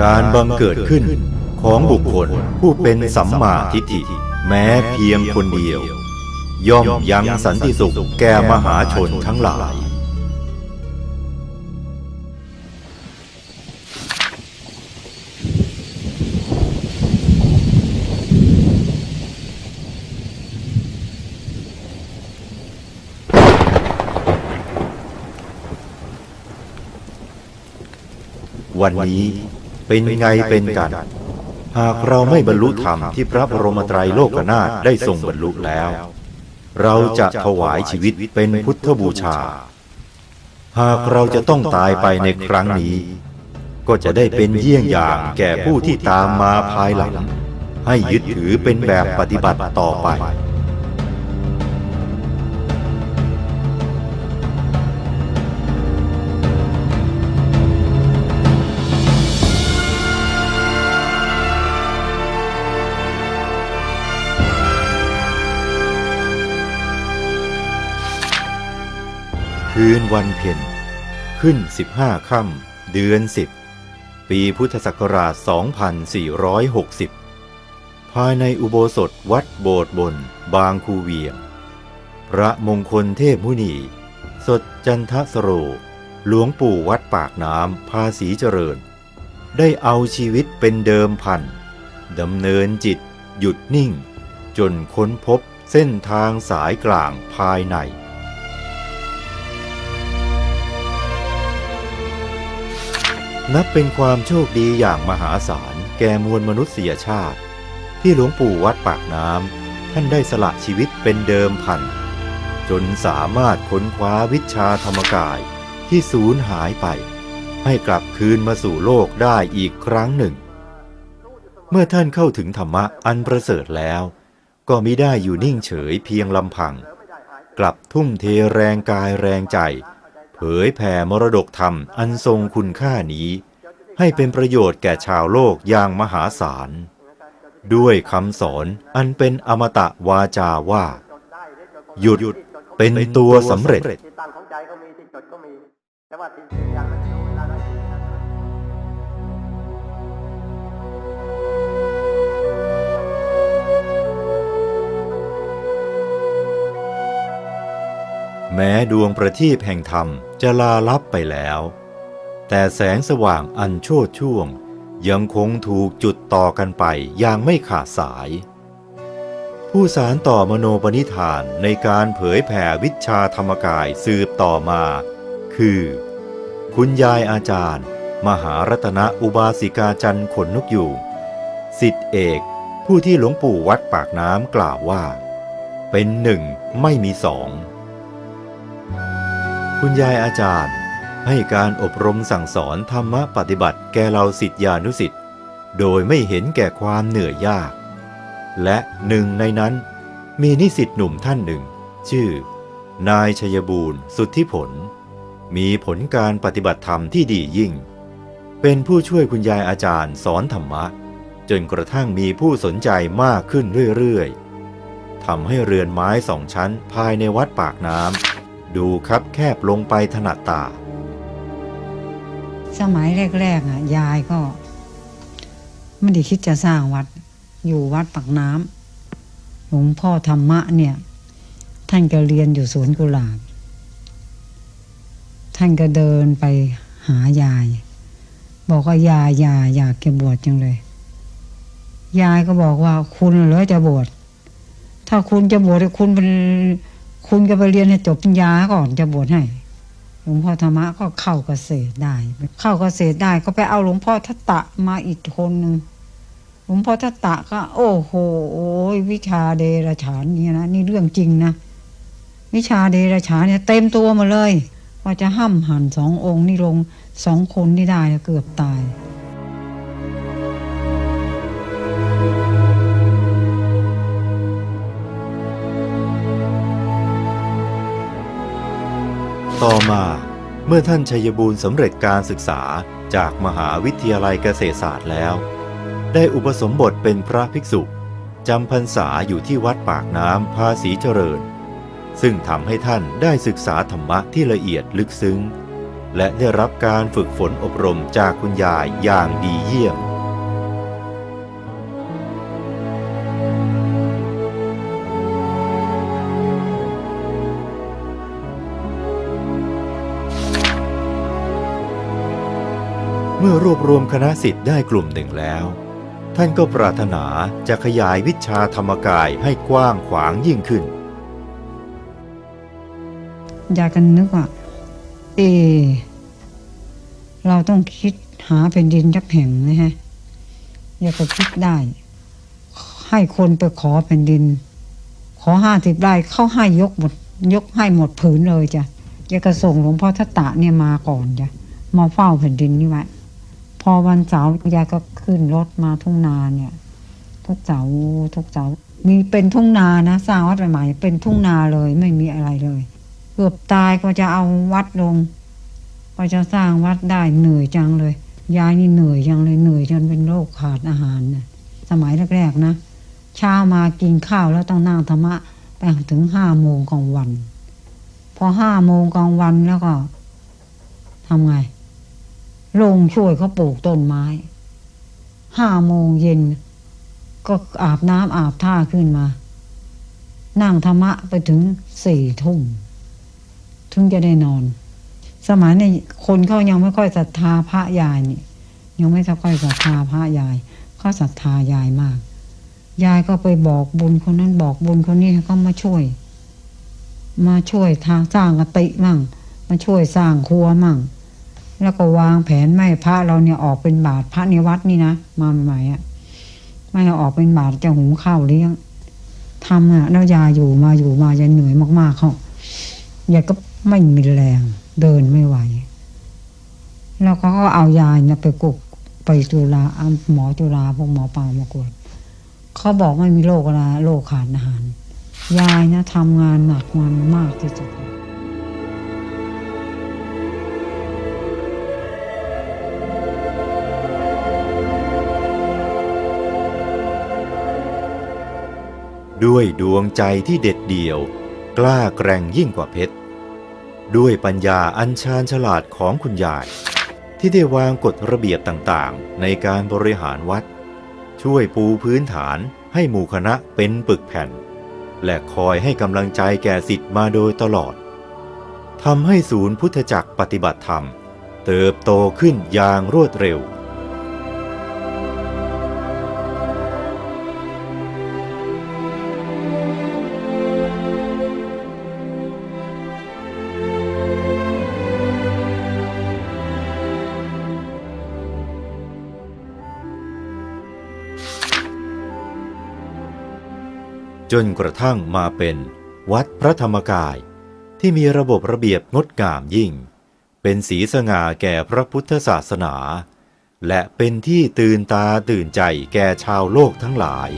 การบังเกิดขึ้นของบุคคลผู้เป็นสัมมาทิฏฐิแม้เพียงคนเดียว ย่อมยังสันติสุขแก่มหาชนทั้งหลาย วันนี้เป็นไงเป็นกัน หากเราไม่บรรลุธรรมที่พระบรมไตรโลกนาถได้ทรงบรรลุแล้ว เราจะถวายชีวิตเป็นพุทธบูชา หากเราจะต้องตายไปในครั้งนี้ ก็จะได้เป็นเยี่ยงอย่างแก่ผู้ที่ตามมาภายหลัง ให้ยึดถือเป็นแบบปฏิบัติต่อไป คืนวันเพ็ญขึ้น 15ค่ำเดือน 10 ปีพุทธศักราช 2460 ภายในอุโบสถวัดโบสถ์บน บางคูเวียง พระมงคลเทพมุนี สดจันทสโร หลวงปู่วัดปากน้ำภาษีเจริญ ได้เอาชีวิตเป็นเดิมพันดำเนินจิตหยุดนิ่ง จนค้นพบเส้นทางสายกลางภายใน นับเป็นความโชคดีอย่างมหาศาลแก่มวลมนุษยชาติ ที่หลวงปู่วัดปากน้ำท่านได้สละชีวิตเป็นเดิมพัน จนสามารถค้นคว้าวิชาธรรมกายที่สูญหายไป ให้กลับคืนมาสู่โลกได้อีกครั้งหนึ่ง เมื่อท่านเข้าถึงธรรมะอันประเสริฐแล้ว ก็มิได้อยู่นิ่งเฉยเพียงลำพัง กลับทุ่มเทแรงกายแรงใจ เผยแผ่มรดกธรรมอันทรงคุณค่านี้ ให้เป็นประโยชน์แก่ชาวโลกอย่างมหาศาล ด้วยคำสอนอันเป็นอมตะวาจาว่า หยุดเป็นตัวสำเร็จแม้ดวงประทีปแห่งธรรม จะลาลับไปแล้ว แต่แสงสว่างอันโชดช่วง ยังคงถูกจุดต่อกันไปอย่างไม่ขาดสาย ผู้สารต่อมโนปณิธานในการเผยแผ่วิชาธรรมกายสืบต่อมา คือ คุณยายอาจารย์ มหารัตนอุบาสิกาจันทร์ขนนกยูงสิทธิเอกผู้ที่หลวงปู่วัดปากน้ำกล่าวว่า เป็นหนึ่งไม่มีสอง คุณยายอาจารย์ ให้การอบรมสั่งสอนธรรมะปฏิบัติแก่เราสิทธิานุสิทธิ์โดยไม่เห็นแก่ความเหนื่อยยาก และหนึ่งในนั้น มีนิสิตหนุ่มท่านหนึ่ง ชื่อ นายชยบูรณ์สุทธิผล มีผลการปฏิบัติธรรมที่ดียิ่ง เป็นผู้ช่วยคุณยายอาจารย์สอนธรรมะ จนกระทั่งมีผู้สนใจมากขึ้นเรื่อยๆทำให้เรือนไม้สองชั้นภายในวัดปากน้ำ ดูคับแคบลงไปถนัดตา สมัยแรกๆอะ ยายก็ไม่ได้คิดจะสร้างวัด อยู่วัดปากน้ำหลวงพ่อธรรมะเนี่ย ท่านก็เรียนอยู่สวนกุหลาบ ท่านก็เดินไปหายาย บอกว่ายายยายอยากจะบวชจังเลย ยายก็บอกว่าคุณเหรอจะบวชถ้าคุณจะบวชคุณเป็น คุณก็ไปเรียนให้จบปริญญาก่อนจะบวชให้หลวงพ่อธรรมะก็เข้าเกษตรได้ เข้าเกษตรได้ก็ไปเอาหลวงพ่อทัตตะมาอีกคนหนึ่งหลวงพ่อทัตตะก็ โอ้โหวิชาเดรฉานเนี่ยนะนี่เรื่องจริงนะวิชาเดรฉานเนี่ยเต็มตัวมาเลยว่าจะห้ำหันสององค์นี่ลงสองคนนี่ได้เกือบตาย ต่อมาเมื่อท่านชัยบูรณ์สำเร็จการศึกษาจากมหาวิทยาลัยเกษตรศาสตร์แล้ว ได้อุปสมบทเป็นพระภิกษุจำพรรษาอยู่ที่วัดปากน้ำภาษีเจริญ ซึ่งทำให้ท่านได้ศึกษาธรรมะที่ละเอียดลึกซึ้ง และได้รับการฝึกฝนอบรมจากคุณยายอย่างดีเยี่ยม มื่อรวบรวมคณะสิทธิ์ได้กลุ่มหนึ่งแล้ว ท่านก็ปรารถนาจะขยายวิชาธรรมกายให้กว้างขวางยิ่งขึ้น อยายกันนึกว่า เอ เราต้องคิดหาแผ่นดินจักแห่งนะฮะ อยายก็คิดได้ ให้คนไปขอแผ่นดิน ขอห้าสิบไร่เข้าให้ยกหมดยกให้หมดผืนเลยจ้ะยายก็ส่งหลวงพ่อทัตตะเนี่ยมาก่อนจ้ะมาเฝ้าแผ่นดินนี่ไว้ พอวันเสาร์ยายก็ขึ้นรถมาทุ่งนาเนี่ย ทุกเสาร์ทุกเสาร์มีเป็นทุ่งนานะสร้างวัดใหม่ๆเป็นทุ่งนาเลยไม่มีอะไรเลย เกือบตายก็จะเอาวัดลง ก็จะสร้างวัดได้เหนื่อยจังเลยยายนี่เหนื่อยจังเลยเหนื่อยจนเป็นโรคขาดอาหารนะสมัยแรกๆนะเช้ามากินข้าวแล้วต้องนั่งธรรมะไปถึงห้าโมงกลางวัน พอห้าโมงกลางวันแล้วก็ทำไง ลงช่วยเขาปลูกต้นไม้ ห้าโมงเย็น ก็อาบน้ำอาบท่าขึ้นมา นั่งธรรมะไปถึงสี่ทุ่มถึงจะได้นอน สมัยนี้คนเขายังไม่ค่อยศรัทธาพระยายนี่ ยังไม่ค่อยศรัทธาพระยายเขาศรัทธายายมาก ยายก็ไปบอกบุญคนนั้นบอกบุญคนนี้เขามาช่วย มาช่วยทางสร้างกติมั่ง มาช่วยสร้างครัวมั่ง แล้วก็วางแผนไม้พระเราเนี่ยออกเป็นบาทพระในวัดนี่นะมาใหม่ๆอะไม่ออกเป็นบาทจะหุงข้าวเลี้ยงทำอะแล้วยายอยู่มาอยู่มาจะเหนื่อยมากๆเขายายก็ไม่มีแรงเดินไม่ไหว แล้วเขาก็เอายายเนี่ยไปกุกไปจุฬาหมอจุฬาพวกหมอปามากวดเขาบอกไม่มีโรคอะไรโรคขาดอาหาร ยายนะทำงานหนักงานมากที่สุด ด้วยดวงใจที่เด็ดเดี่ยว กล้าแกร่งยิ่งกว่าเพชร ด้วยปัญญาอันชาญฉลาดของคุณยาย ที่ได้วางกฎระเบียบต่างๆ ในการบริหารวัด ช่วยปูพื้นฐานให้หมู่คณะเป็นปึกแผ่น และคอยให้กำลังใจแก่สิทธิ์มาโดยตลอดทำให้ศูนย์พุทธจักรปฏิบัติธรรม เติบโตขึ้นอย่างรวดเร็ว จนกระทั่งมาเป็นวัดพระธรรมกาย ที่มีระบบระเบียบงดงามยิ่ง เป็นสีสง่าแก่พระพุทธศาสนา และเป็นที่ตื่นตาตื่นใจแก่ชาวโลกทั้งหลาย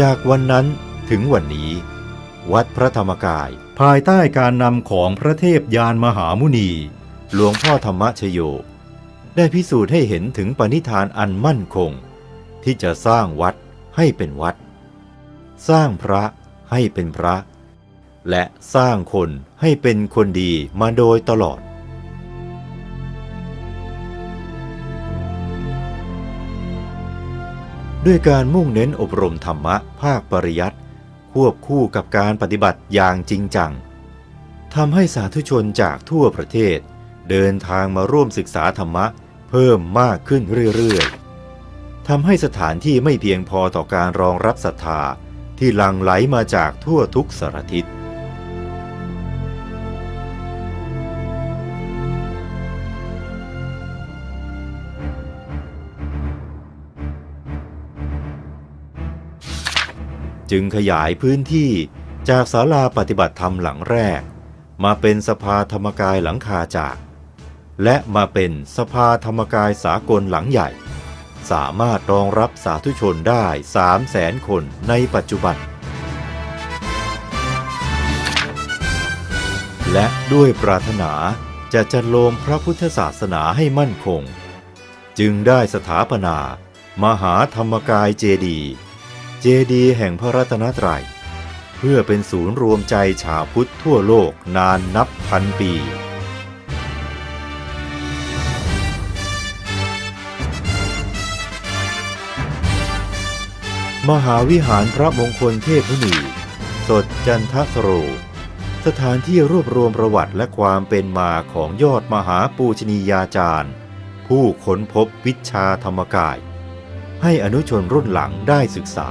จากวันนั้นถึงวันนี้ วัดพระธรรมกาย ภายใต้การนำของพระเทพยานมหามุนี หลวงพ่อธรรมชโย ได้พิสูจน์ให้เห็นถึงปณิธานอันมั่นคง ที่จะสร้างวัดให้เป็นวัด สร้างพระให้เป็นพระ และสร้างคนให้เป็นคนดีมาโดยตลอด ด้วยการมุ่งเน้นอบรมธรรมะภาคปริยัติควบคู่กับการปฏิบัติอย่างจริงจังทำให้สาธุชนจากทั่วประเทศ เดินทางมาร่วมศึกษาธรรมะเพิ่มมากขึ้นเรื่อยๆทำให้สถานที่ไม่เพียงพอต่อการรองรับศรัทธาที่หลั่งไหลมาจากทั่วทุกสารทิศ จึงขยายพื้นที่จากศาลาปฏิบัติธรรมหลังแรก มาเป็นสภาธรรมกายหลังคาจาก และมาเป็นสภาธรรมกายสากลหลังใหญ่ สามารถรองรับสาธุชนได้ 3 0 0แสนคนในปัจจุบัน และด้วยปรารถนาจะจัดโลมพระพุทธศาสนาให้มั่นคง จึงได้สถาปนามหาธรรมกายเจดีย์ เจดีย์แห่งพระรัตนตรัย เพื่อเป็นศูนย์รวมใจชาวพุทธทั่วโลกนานนับพันปีมหาวิหารพระมงคลเทพมุนี สดจันทสโร สถานที่รวบรวมประวัติและความเป็นมาของยอดมหาปูชนียาจารย์ ผู้ค้นพบวิชาธรรมกาย ให้อนุชนรุ่นหลังได้ศึกษา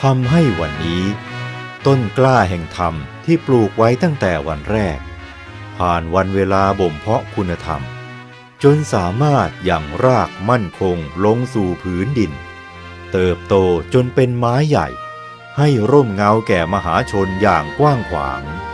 ทำให้วันนี้ ต้นกล้าแห่งธรรมที่ปลูกไว้ตั้งแต่วันแรก ผ่านวันเวลาบ่มเพาะคุณธรรม จนสามารถอย่างรากมั่นคงลงสู่ผืนดิน เติบโตจนเป็นไม้ใหญ่ ให้ร่มเงาแก่มหาชนอย่างกว้างขวาง「